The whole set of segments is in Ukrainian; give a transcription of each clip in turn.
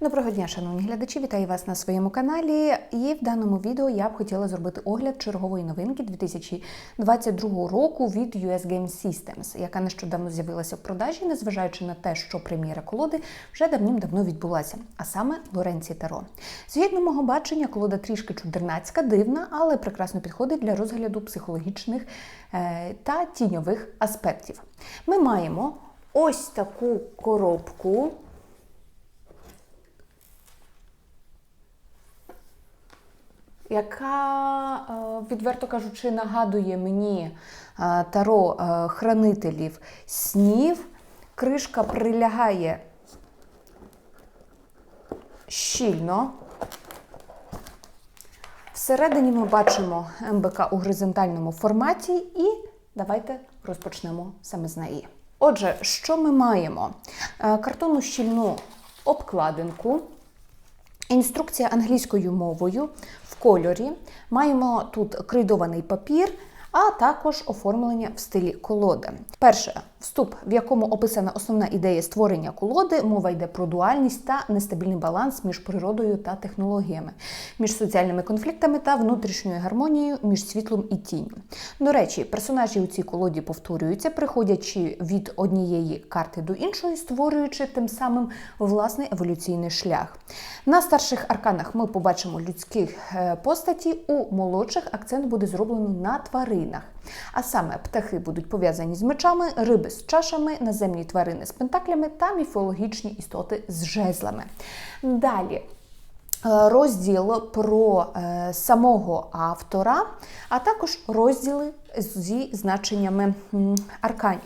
Доброго дня, шановні глядачі, вітаю вас на своєму каналі. І в даному відео я б хотіла зробити огляд чергової новинки 2022 року від US Game Systems, яка нещодавно з'явилася в продажі, незважаючи на те, що прем'єра колоди вже давним-давно відбулася, а саме Лоренці Таро. Згідно мого бачення, колода трішки чудернацька, дивна, але прекрасно підходить для розгляду психологічних е, та тіньових аспектів. Ми маємо ось таку коробку. Яка, е, відверто кажучи, нагадує мені е, таро е, хранителів снів. Кришка прилягає щільно. Всередині ми бачимо МБК у горизонтальному форматі, і давайте розпочнемо саме з неї. Отже, що ми маємо? Картонну щільну обкладинку. Інструкція англійською мовою кольорі. Маємо тут крейдований папір, а також оформлення в стилі колоди. Перше вступ, в якому описана основна ідея створення колоди, мова йде про дуальність та нестабільний баланс між природою та технологіями, між соціальними конфліктами та внутрішньою гармонією між світлом і тінню. До речі, персонажі у цій колоді повторюються, приходячи від однієї карти до іншої, створюючи тим самим власний еволюційний шлях. На старших арканах ми побачимо людських е, постаті, у молодших акцент буде зроблено на тваринах. А саме птахи будуть пов'язані з мечами, риби з чашами, наземні тварини з пентаклями та міфологічні істоти з жезлами. Далі. е, Розділ про е, самого автора, а також розділи зі значеннями арканів.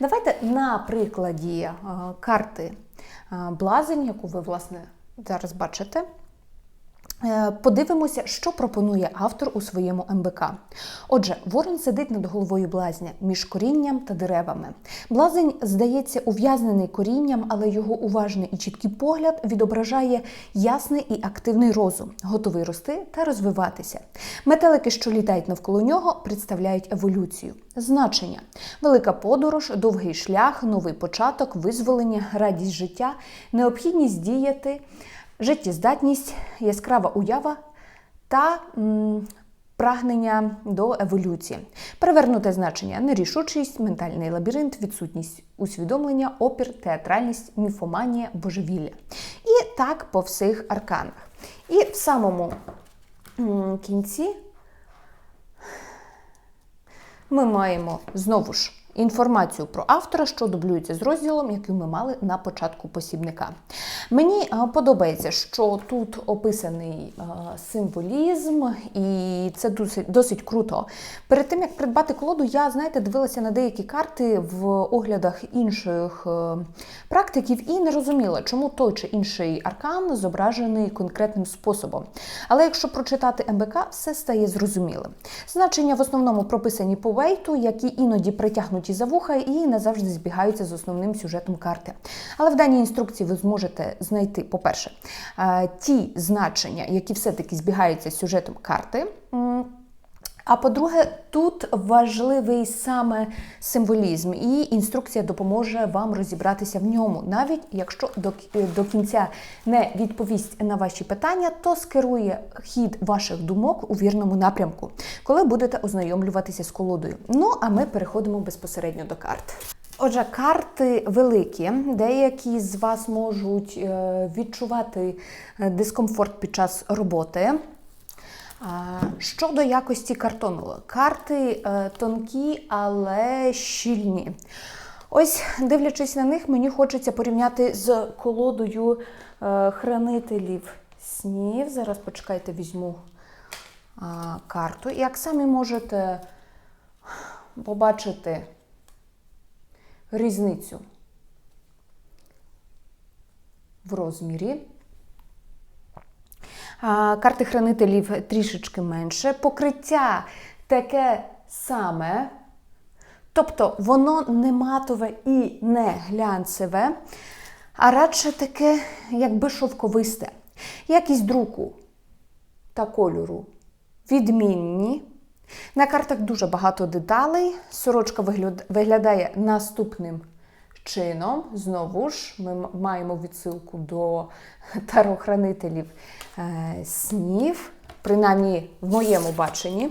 Давайте на прикладі е, карти е, Блазень, яку ви, власне, зараз бачите. Е, Подивимося, що пропонує автор у своєму МБК. Отже, ворон сидить над головою блазня між корінням та деревами. Блазень здається ув'язнений корінням, але його уважний і чіткий погляд відображає ясний і активний розум, готовий рости та розвиватися. Метелики, що літають навколо нього, представляють еволюцію. Значення: велика подорож, довгий шлях, новий початок, визволення, радість життя, необхідність діяти життєздатність, яскрава уява та м, прагнення до еволюції. Перевернуте значення нерішучість, ментальний лабіринт, відсутність усвідомлення, опір, театральність, міфоманія, божевілля. І так по всіх арканах. І в самому м, кінці ми маємо знову ж інформацію про автора, що дублюється з розділом, який ми мали на початку посібника. Мені подобається, що тут описаний символізм, і це досить, досить круто. Перед тим як придбати колоду, я знаєте, дивилася на деякі карти в оглядах інших е, практиків і не розуміла, чому той чи інший аркан зображений конкретним способом. Але якщо прочитати МБК, все стає зрозумілим. Значення в основному прописані по вейту, які іноді притягнуті за вуха і не завжди збігаються з основним сюжетом карти. Але в даній інструкції ви зможете знайти, по-перше, е, ті значення, які все-таки збігаються з сюжетом карти. А по-друге, тут важливий саме символізм, і інструкція допоможе вам розібратися в ньому. Навіть якщо до, до кінця не відповість на ваші питання, то скерує хід ваших думок у вірному напрямку, коли будете ознайомлюватися з колодою. Ну а ми переходимо безпосередньо до карт. Отже, карти великі, деякі з вас можуть е, відчувати е, дискомфорт під час роботи. Щодо якості картону, карти е, тонкі, але щільні. Ось, дивлячись на них, мені хочеться порівняти з колодою е, хранителів снів. Зараз почекайте, візьму карту. Як самі можете побачити різницю в розмірі. Карти хранителів трішечки менше. Покриття таке саме. Тобто воно не матове і не глянцеве, а радше таке, якби шовковисте. Якість друку та кольору відмінні. На картах дуже багато деталей. Сорочка виглядає наступним чином, знову ж, ми маємо відсилку до тарохранителів е, снів, принаймні в моєму баченні.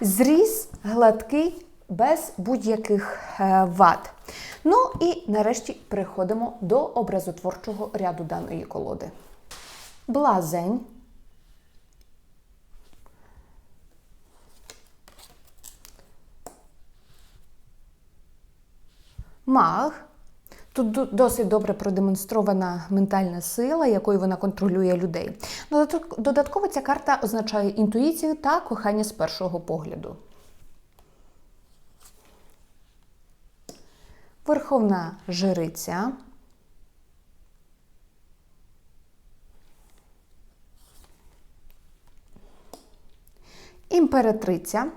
Зріз гладкий, без будь-яких е, вад. Ну і нарешті переходимо до образотворчого ряду даної колоди. Блазень. Маг. Тут досить добре продемонстрована ментальна сила, якою вона контролює людей. Додатково ця карта означає інтуїцію та кохання з першого погляду. Верховна жриця. Імператриця.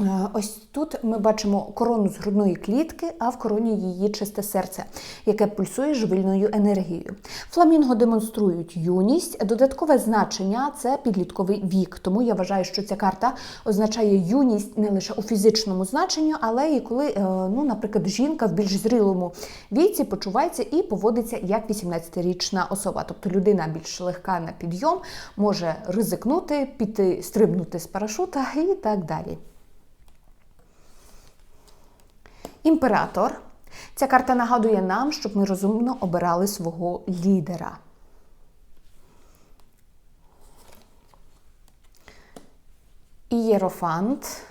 Е, Ось тут ми бачимо корону з грудної клітки, а в короні її чисте серце, яке пульсує живильною енергією. Фламінго демонструють юність. Додаткове значення це підлітковий вік. Тому я вважаю, що ця карта означає юність не лише у фізичному значенні, але і коли, е, ну, наприклад, жінка в більш зрілому віці почувається і поводиться як 18-річна особа. Тобто людина більш легка на підйом, може ризикнути, піти, стрибнути з парашута і так далі. Імператор. Ця карта нагадує нам, щоб ми розумно обирали свого лідера. Ієрофант.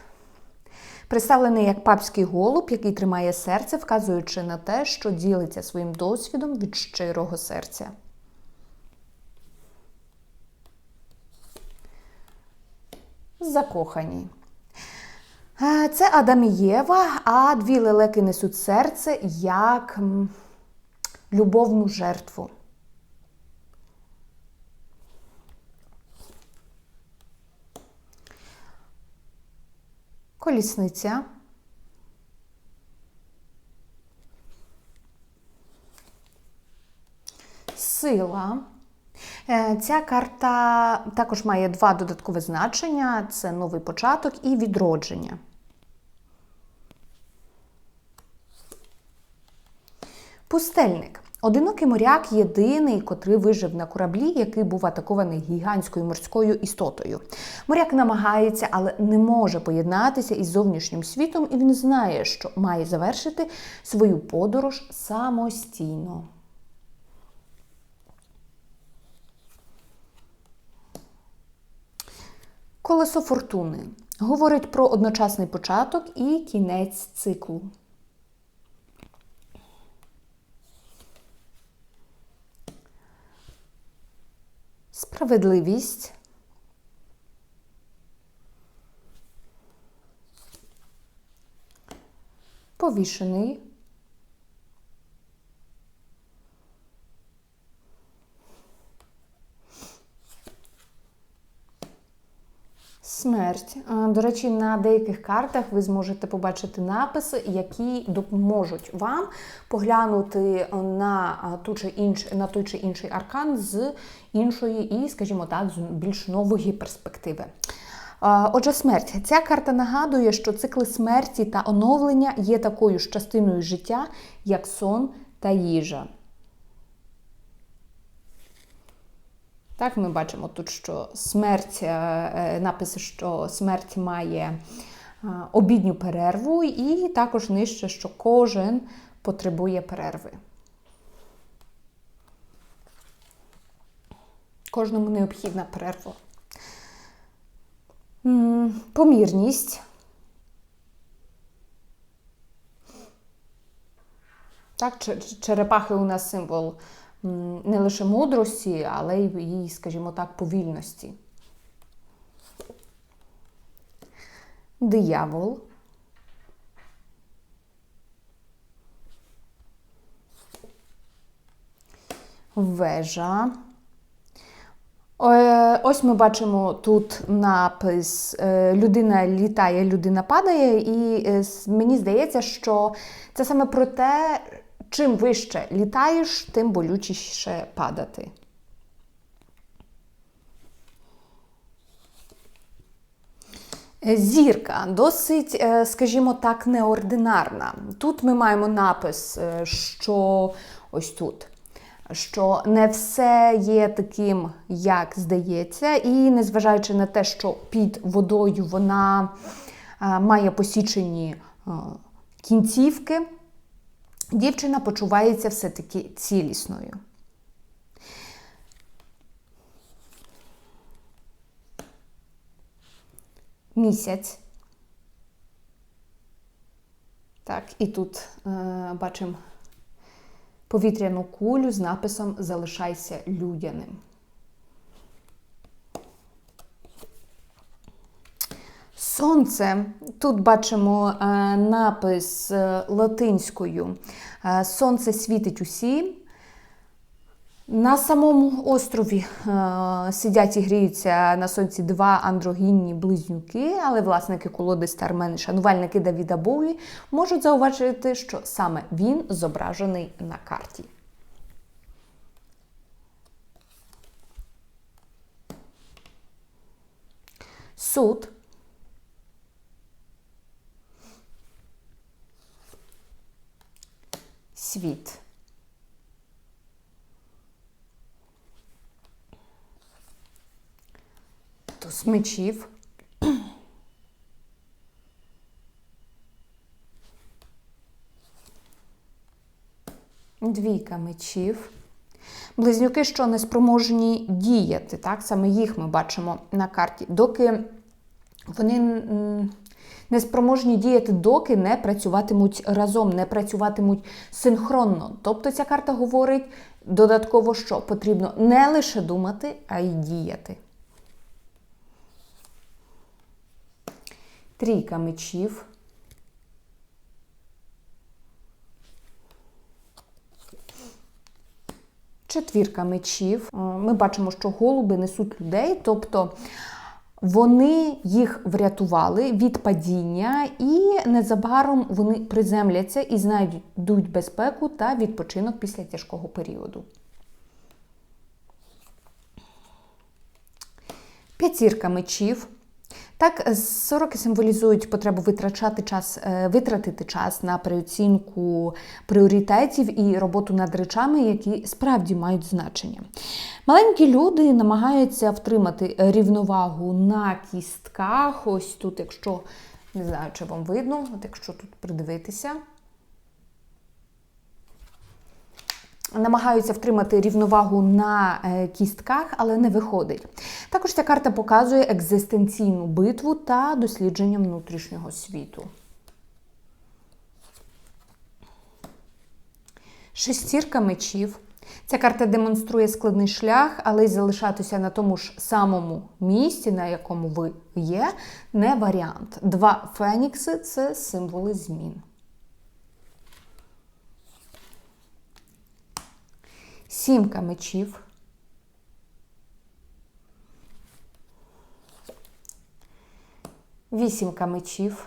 Представлений як папський голуб, який тримає серце, вказуючи на те, що ділиться своїм досвідом від щирого серця. Закохані. Е, Це Адам і Єва, а дві лелеки несуть серце як любовну жертву. Колісниця. Сила. Е, Ця карта також має два додаткові значення: це новий початок і відродження. Пустельник. Одинокий моряк єдиний, котрий вижив на кораблі, який був атакований гігантською морською істотою. Моряк намагається, але не може поєднатися із зовнішнім світом, і він знає, що має завершити свою подорож самостійно. Колесо фортуни говорить про одночасний початок і кінець циклу. Справедливість. Повішений. Смерть. А, До речі, на деяких картах ви зможете побачити написи, які допоможуть вам поглянути на ту чи інш, на той чи інший аркан з іншої і, скажімо так, з більш нової перспективи. Отже, смерть. Ця карта нагадує, що цикли смерті та оновлення є такою ж частиною життя, як сон та їжа. Так, ми бачимо тут, що смерть, е, е, написи, що смерть має е, обідню перерву, і також нижче, що кожен потребує перерви. Кожному необхідна перерва. Помірність. Так, черепахи у нас символ не лише мудрості, але й, і, скажімо так, повільності. Диявол. Вежа. Е, Ось ми бачимо тут напис е, Людина літає, людина падає, і е, мені здається, що це саме про те, чим вище літаєш, тим болючіше падати. Зірка досить, е, скажімо так, неординарна. Тут ми маємо напис, е, що ось тут. Що не все є таким, як здається, і незважаючи на те, що під водою вона е, має посічені кінцівки, дівчина почувається все-таки цілісною. Місяць. Так, і тут е, бачимо повітряну кулю з написом Залишайся людяним. Сонце. Тут бачимо е, напис е, латинською. Е, Сонце світить усім. На самому острові сидять і гріються на сонці два андрогінні близнюки, але власники колоди Стармен, шанувальники Давіда Боуї можуть зауважити, що саме він зображений на карті. Суд. Світ. Туз мечів. Двійка мечів. Близнюки, що не спроможні діяти, так? Саме їх ми бачимо на карті. Доки вони м, не спроможні діяти, доки не працюватимуть разом, не працюватимуть синхронно. Тобто ця карта говорить додатково, що потрібно не лише думати, а й діяти. Трійка мечів. Четвірка мечів. Е, Ми бачимо, що голуби несуть людей, тобто вони їх врятували від падіння, і незабаром вони приземляться і знайдуть безпеку та відпочинок після тяжкого періоду. П'ятірка мечів. Так, сороки символізують потребу витрачати час, е, витратити час на переоцінку пріоритетів і роботу над речами, які справді мають значення. Маленькі люди намагаються втримати рівновагу на кістках. Ось тут, якщо не знаю, чи вам видно, от якщо тут придивитися. Намагаються втримати рівновагу на е, кістках, але не виходить. Також ця карта показує екзистенційну битву та дослідження внутрішнього світу. Шестірка мечів. Ця карта демонструє складний шлях, але й залишатися на тому ж самому місці, на якому ви є, не варіант. Два фенікси це символи змін. Сімка мечів. Вісімка мечів.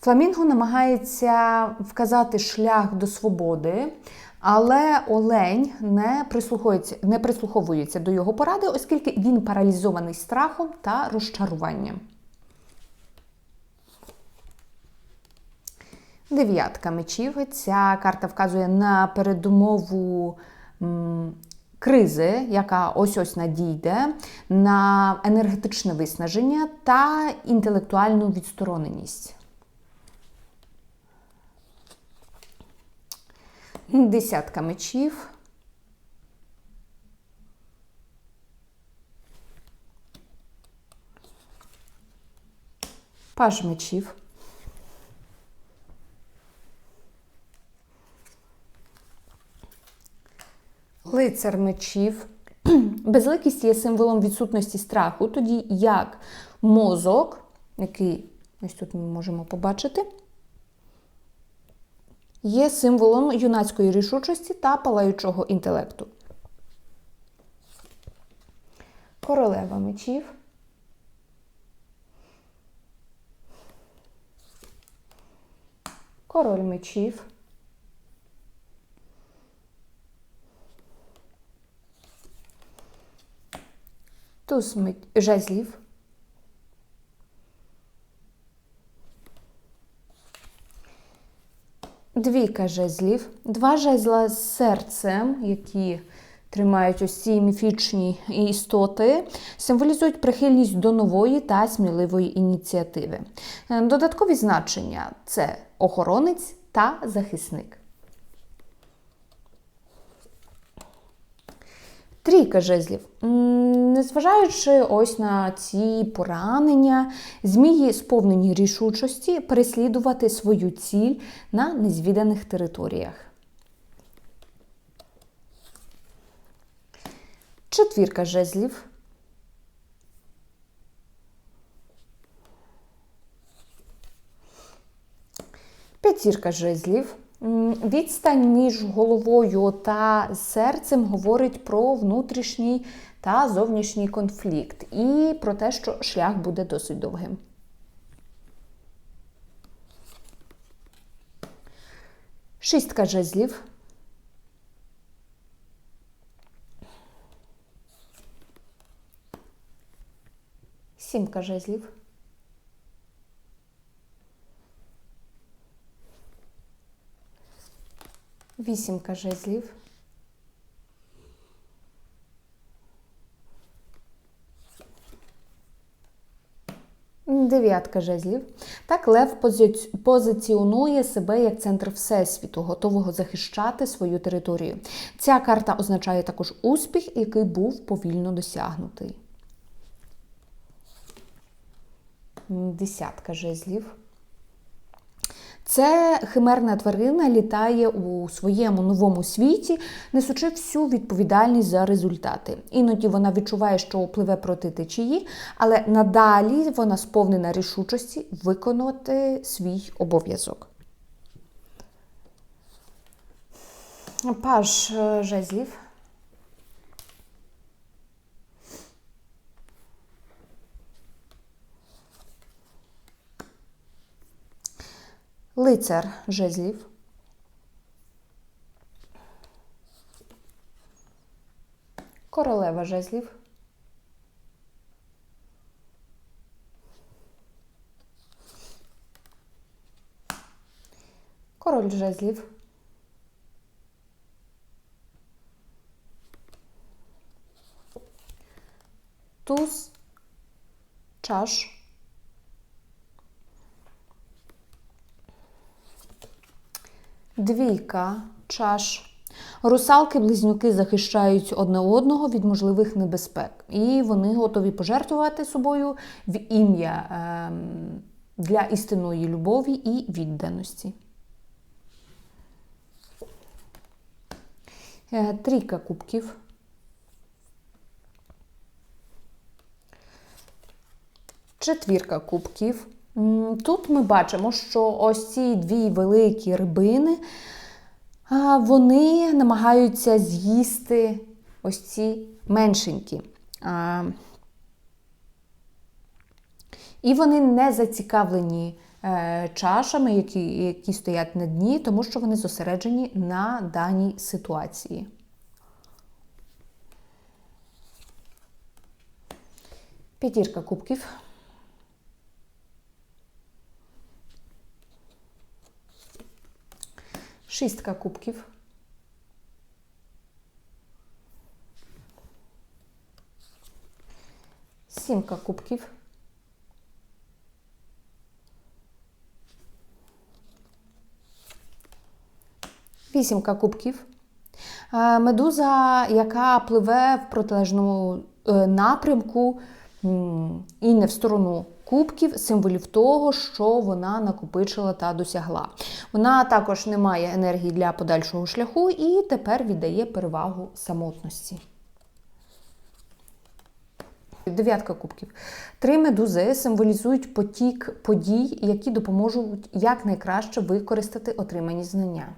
Фламінго намагається вказати шлях до свободи, але Олень не прислуховується, не прислуховується до його поради, оскільки він паралізований страхом та розчаруванням. Дев'ятка мечів. Ця карта вказує на передумову кризи, яка ось ось надійде, на енергетичне виснаження та інтелектуальну відстороненість. Десятка мечів. Паж мечів. Лицар мечів. Безликість є символом відсутності страху, тоді як мозок, який ось тут ми можемо побачити, є символом юнацької рішучості та палаючого інтелекту. Королева мечів. Король мечів. статус жезлів. Двійка жезлів, два жезла з серцем, які тримають ось ці міфічні істоти, символізують прихильність до нової та сміливої ініціативи. Е, додаткові значення це охоронець та захисник. Трійка жезлів. Незважаючи ось на ці поранення, змії сповнені рішучості переслідувати свою ціль на незвіданих територіях. Четвірка жезлів. П'ятірка жезлів. Відстань між головою та серцем говорить про внутрішній та зовнішній конфлікт і про те, що шлях буде досить довгим. Шістка жезлів. Сімка жезлів. Вісімка жезлів. Дев'ятка жезлів. Так, Лев позиці- позиціонує себе як центр всесвіту, готового захищати свою територію. Ця карта означає також успіх, який був повільно досягнутий. Десятка жезлів. Це химерна тварина літає у своєму новому світі, несучи всю відповідальність за результати. Іноді вона відчуває, що пливе проти течії, але надалі вона сповнена рішучості виконати свій обов'язок. Паж е, жезлів. Лицар жезлів. Королева жезлів. Король жезлів. Туз чаш. Двійка чаш. Русалки-близнюки захищають одне одного від можливих небезпек, і вони готові пожертвувати собою в ім'я ем, для істинної любові і відданості. Е, Трійка кубків. Четвірка кубків. Тут ми бачимо, що ось ці дві великі рибини, вони намагаються з'їсти ось ці меншенькі. І вони не зацікавлені е, чашами, які, які стоять на дні, тому що вони зосереджені на даній ситуації. П'ятірка кубків. Шістка кубків. Сімка кубків. Вісімка кубків. Е, Медуза, яка пливе в протилежному е, напрямку і не в сторону кубків, символів того, що вона накопичила та досягла. Вона також не має енергії для подальшого шляху і тепер віддає перевагу самотності. Дев'ятка кубків. Три медузи символізують потік подій, які допоможуть якнайкраще використати отримані знання.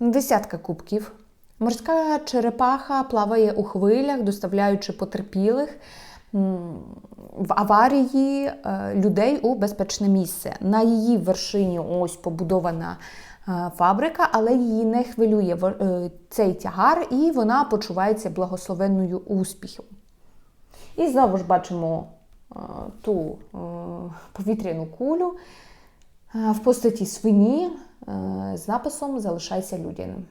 Десятка кубків. Морська черепаха плаває у хвилях, доставляючи потерпілих в аварії е, людей у безпечне місце. На її вершині ось побудована е, фабрика, але її не хвилює е, цей тягар, і вона почувається благословенною успіхом. І знову ж бачимо ту повітряну кулю в постаті свині з написом Залишайся людяним.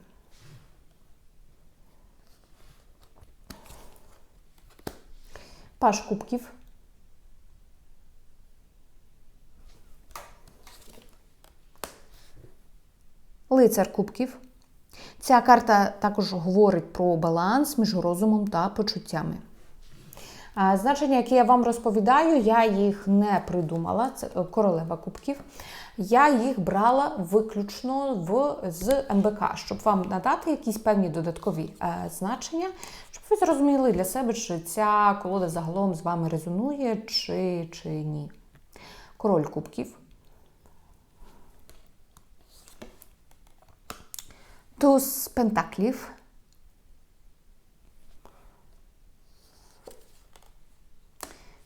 Паш кубків. Лицар кубків. Ця карта також говорить про баланс між розумом та почуттями. Значення, які я вам розповідаю, я їх не придумала. Це е, королева кубків. Я їх брала виключно в, з МБК, щоб вам надати якісь певні додаткові е, значення, щоб ви зрозуміли для себе, чи ця колода загалом з вами резонує, чи, чи ні. Король кубків. Туз пентаклів.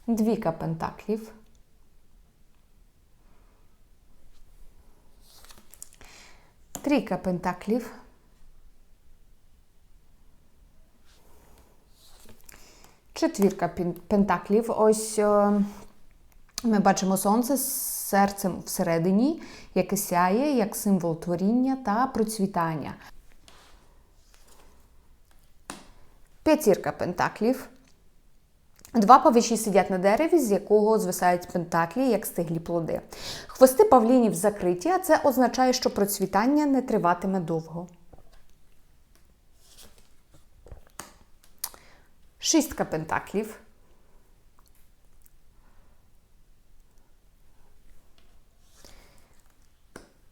Двіка пентаклів. Трійка пентаклів. Четвірка пентаклів. Ось е, ми бачимо сонце з серцем всередині, яке сяє як символ творіння та процвітання. П'ятірка пентаклів. Два павичі сидять на дереві, з якого звисають пентаклі, як стиглі плоди. Хвости павлінів закриті, а це означає, що процвітання не триватиме довго. Шістка пентаклів.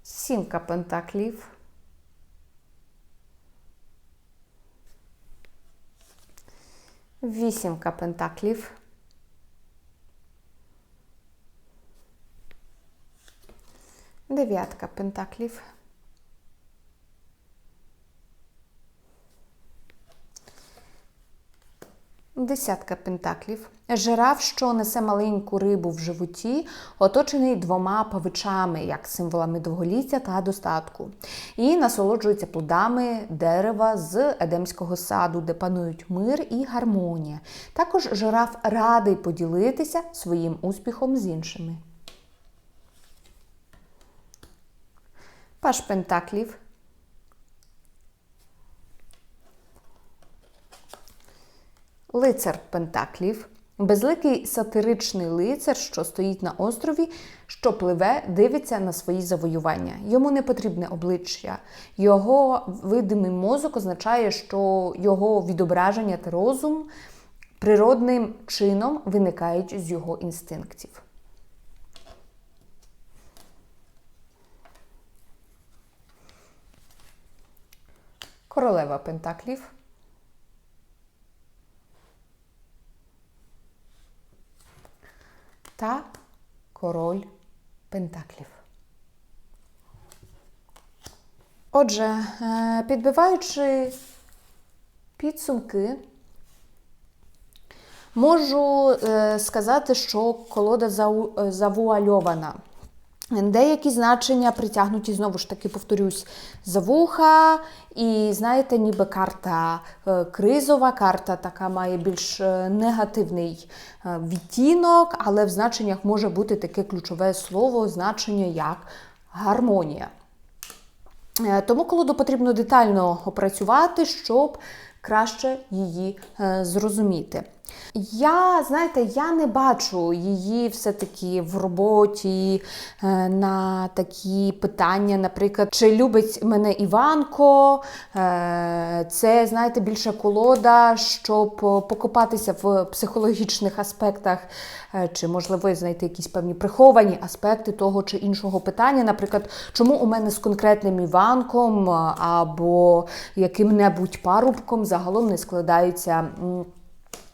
Сімка пентаклів. Вісімка пентаклів. Дев'ятка пентаклів. Десятка пентаклів. Жираф, що несе маленьку рибу в животі, оточений двома павичами, як символами довголіття та достатку, і насолоджується плодами дерева з Едемського саду, де панують мир і гармонія. Також жираф радий поділитися своїм успіхом з іншими. Паш пентаклів. Лицар Пентаклів. Безликий сатиричний лицар, що стоїть на острові, що пливе, дивиться на свої завоювання. Йому не потрібне обличчя. Його видимий мозок означає, що його відображення та розум природним чином виникають з його інстинктів. Королева Пентаклів. Та король Пентаклів. Отже, е, підбиваючи підсумки, можу е, сказати, що колода е, завуальована. Деякі значення притягнуті, знову ж таки, повторюсь, за вуха. І знаєте, ніби карта е, кризова, карта така має більш е, негативний е, відтінок, але в значеннях може бути таке ключове слово, значення як гармонія. Тому колоду потрібно детально опрацювати, щоб краще її зрозуміти. Я, знаєте, я не бачу її все-таки в роботі е, на такі питання, наприклад, чи любить мене Іванко. Е, це, знаєте, більше колода, щоб покопатися в психологічних аспектах, е, чи можливо знайти якісь певні приховані аспекти того чи іншого питання. Наприклад, чому у мене з конкретним Іванком або яким-небудь парубком загалом не складаються.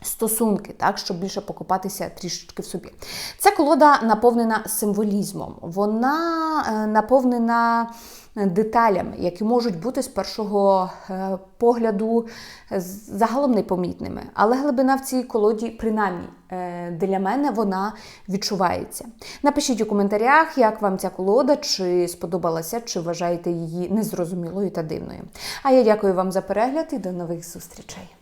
Стосунки, так, щоб більше покопатися трішечки в собі. Ця колода наповнена символізмом, вона е, наповнена деталями, які можуть бути з першого е, погляду е, загалом непомітними. Але глибина в цій колоді, принаймні е, для мене, вона відчувається. Напишіть у коментарях, як вам ця колода, чи сподобалася, чи вважаєте її незрозумілою та дивною. А я дякую вам за перегляд і до нових зустрічей.